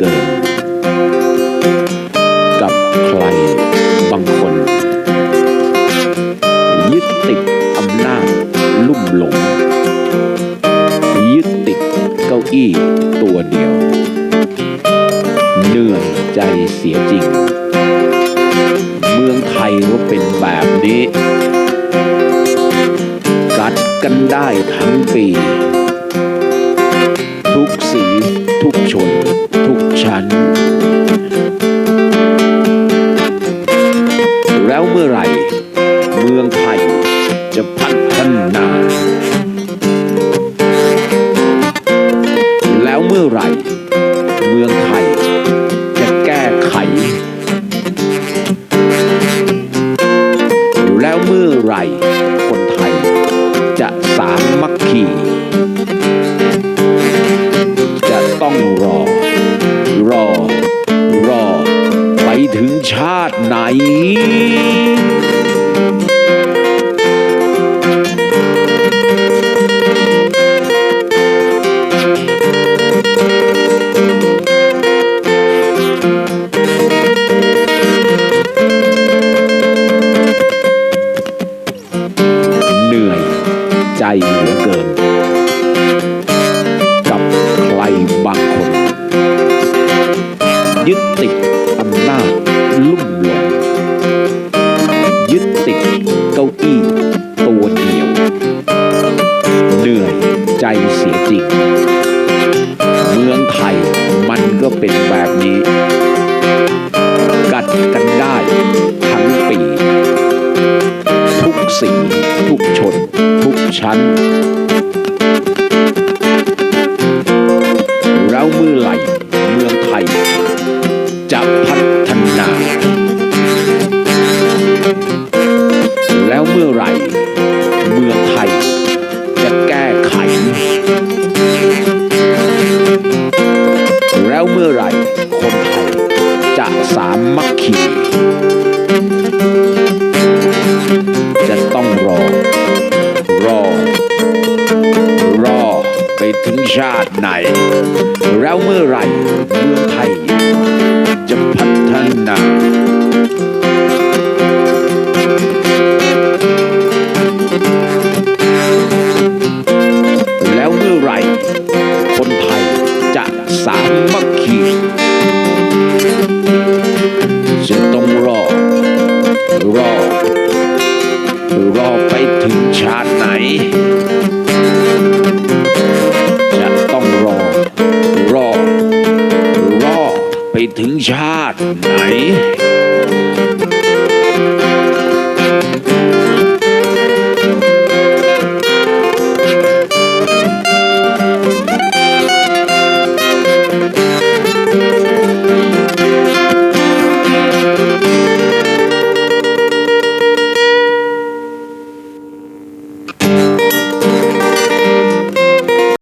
กิน กับใครบางคน ยึดติดอำนาจลุ่มหลง ยึดติดเก้าอี้ตัวเดียว เหนื่อยใจเสียจริง เมืองไทยก็เป็นแบบนี้ กัดกันได้ทั้งปี นั้น แล้วเมื่อไหร่ เมืองไทยจะพัฒนา แล้วเมื่อไหร่ ชาติไหน เหนื่อยใจเหลือเกิน กับใครบางคน ยึดติดอำนาจ ลุ่มหลงยึดติดเก้าอี้ตัวเดียวเหนื่อยใจเสียจริง เมืองไทยมันก็เป็นแบบนี้ กัดกันได้ทั้งปี ทุกสีทุกชน ทุกชั้น จะพัฒนา แล้วเมื่อไหร่เมืองไทยจะแก้ไข แล้วเมื่อไหร่คนไทยจะสามัคคีจะต้องรอ รอ รอไปถึงชาติไหน แล้วเมื่อไหร่เมืองไทย พัฒนาแล้วเมื่อไรคนไทยจะสามัคคีจะต้องรอ รอ รอ ถึงชาติไหน